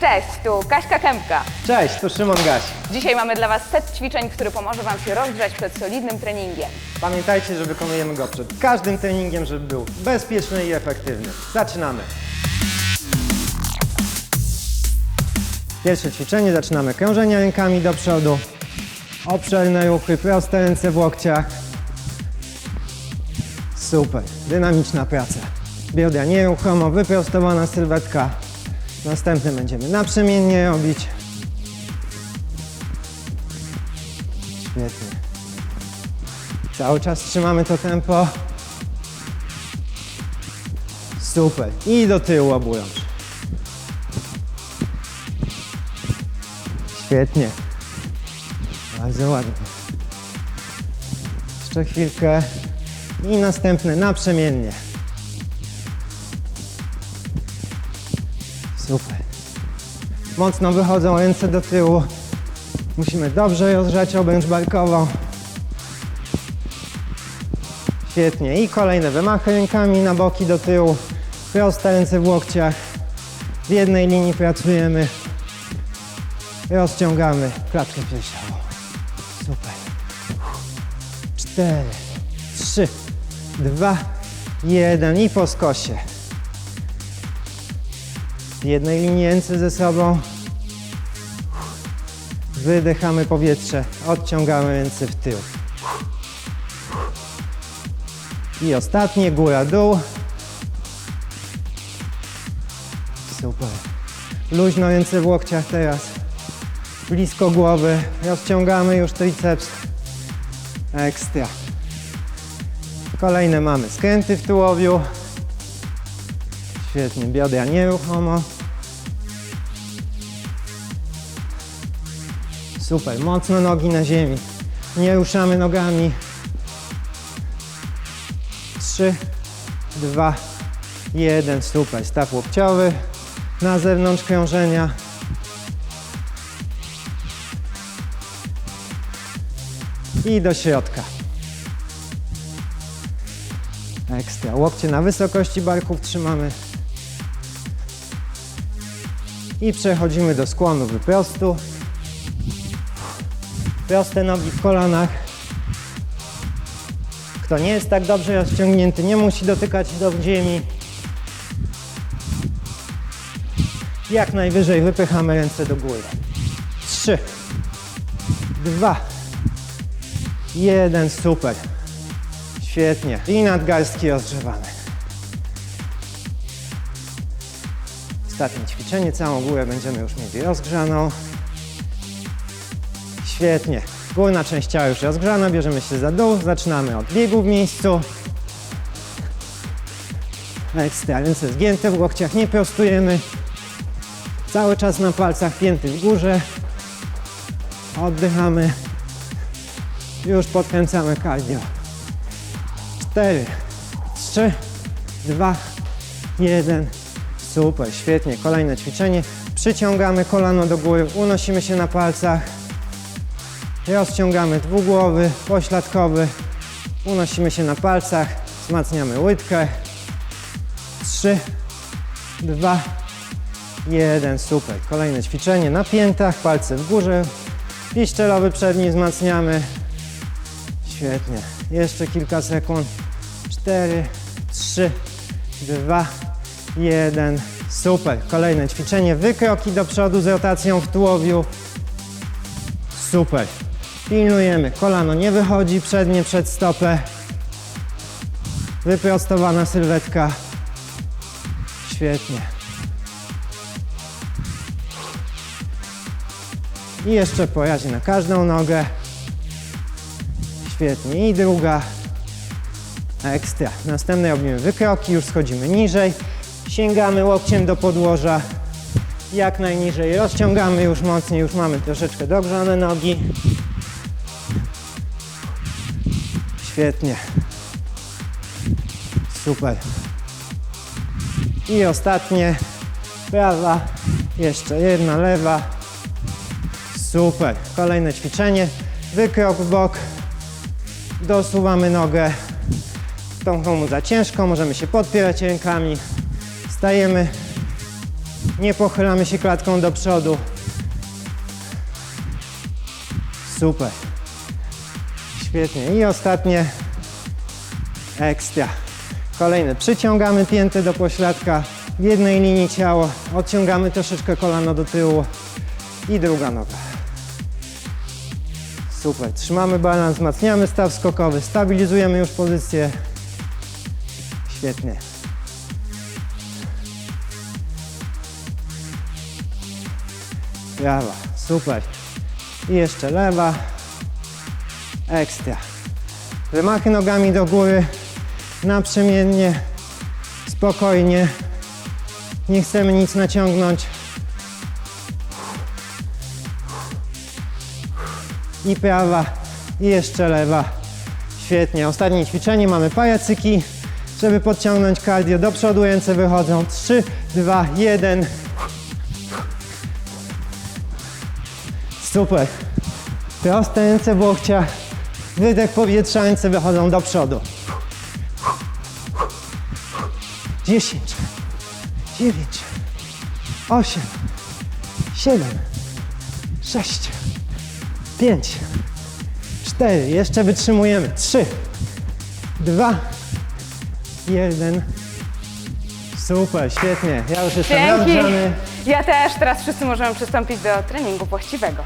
Cześć, tu Kaśka Kępka. Cześć, tu Szymon Gaś. Dzisiaj mamy dla Was set ćwiczeń, który pomoże Wam się rozgrzać przed solidnym treningiem. Pamiętajcie, że wykonujemy go przed każdym treningiem, żeby był bezpieczny i efektywny. Zaczynamy. Pierwsze ćwiczenie, zaczynamy krążenie rękami do przodu. Obszerne ruchy, proste ręce w łokciach. Super, dynamiczna praca. Biodra nieruchomo, wyprostowana sylwetka. Następne będziemy naprzemiennie robić. Świetnie. Cały czas trzymamy to tempo. Super. I do tyłu oburącz. Świetnie. Bardzo ładnie. Jeszcze chwilkę. I następne naprzemiennie. Super. Mocno wychodzą ręce do tyłu. Musimy dobrze rozgrzać obręcz barkową. Świetnie. I kolejne wymachy rękami na boki do tyłu. Proste ręce w łokciach. W jednej linii pracujemy. Rozciągamy klatkę piersiową. Super. Cztery, trzy, dwa, jeden i po skosie. Jednej linii ręce ze sobą. Wydychamy powietrze, odciągamy ręce w tył. I ostatnie, góra, dół. Super. Luźno ręce w łokciach teraz. Blisko głowy. Rozciągamy już triceps. Ekstra. Kolejne mamy skręty w tułowiu. Świetnie, biodra nieruchomo. Super, mocno nogi na ziemi. Nie ruszamy nogami. Trzy, dwa, jeden. Super, staw łokciowy na zewnątrz krążenia. I do środka. Ekstra. Łokcie na wysokości barków trzymamy. I przechodzimy do skłonu wyprostu. Proste nogi w kolanach. Kto nie jest tak dobrze rozciągnięty, nie musi dotykać do ziemi. Jak najwyżej wypychamy ręce do góry. Trzy, dwa, jeden, super. Świetnie. I nadgarstki rozgrzewane. Ostatnie ćwiczenie, całą górę będziemy już mieli rozgrzaną. Świetnie. Górna część ciała już rozgrzana, bierzemy się za dół, zaczynamy od biegu w miejscu. Ekstra, ręce zgięte w łokciach, nie prostujemy. Cały czas na palcach pięty w górze. Oddychamy. Już podkręcamy cardio. 4, 3, 2, 1. Super, świetnie. Kolejne ćwiczenie. Przyciągamy kolano do góry, unosimy się na palcach. Rozciągamy dwugłowy, pośladkowy. Unosimy się na palcach, wzmacniamy łydkę. 3, 2, 1. Super. Kolejne ćwiczenie na piętach, palce w górze. Piszczelowy przedni wzmacniamy. Świetnie. Jeszcze kilka sekund. 4, 3, 2, 1. Super. Kolejne ćwiczenie. Wykroki do przodu z rotacją w tułowiu. Super. Pilnujemy. Kolano nie wychodzi przednie przed stopę. Wyprostowana sylwetka. Świetnie. I jeszcze po razie na każdą nogę. Świetnie. I druga. Ekstra. Następne robimy wykroki, już schodzimy niżej. Sięgamy łokciem do podłoża. Jak najniżej. Rozciągamy już mocniej, już mamy troszeczkę dogrzane nogi. Świetnie. Super. I ostatnie. Prawa. Jeszcze jedna lewa. Super. Kolejne ćwiczenie. Wykrok w bok. Dosuwamy nogę. Tą komu za ciężko, możemy się podpierać rękami. Stajemy Nie pochylamy się klatką do przodu. Super. Świetnie. I ostatnie ekstra. Kolejne. Przyciągamy pięty do pośladka jednej linii ciało. Odciągamy troszeczkę kolano do tyłu i druga noga. Super. Trzymamy balans, wzmacniamy staw skokowy, stabilizujemy już pozycję. Świetnie. Prawa, super. I jeszcze lewa. Ekstra. Wymachy nogami do góry, naprzemiennie, spokojnie. Nie chcemy nic naciągnąć. I prawa, i jeszcze lewa. Świetnie. Ostatnie ćwiczenie. Mamy pajacyki, żeby podciągnąć cardio. Do przodu ręce wychodzą. 3, 2, 1. Super. Proste ręce w łokciach. Wydech powietrza, ręce wychodzą do przodu. 10, 9, 8, 7, 6, 5, 4. Jeszcze wytrzymujemy. 3, 2, 1. Super, świetnie. Ja już jestem Dzięki. rozgrzany. Ja też. Teraz wszyscy możemy przystąpić do treningu właściwego.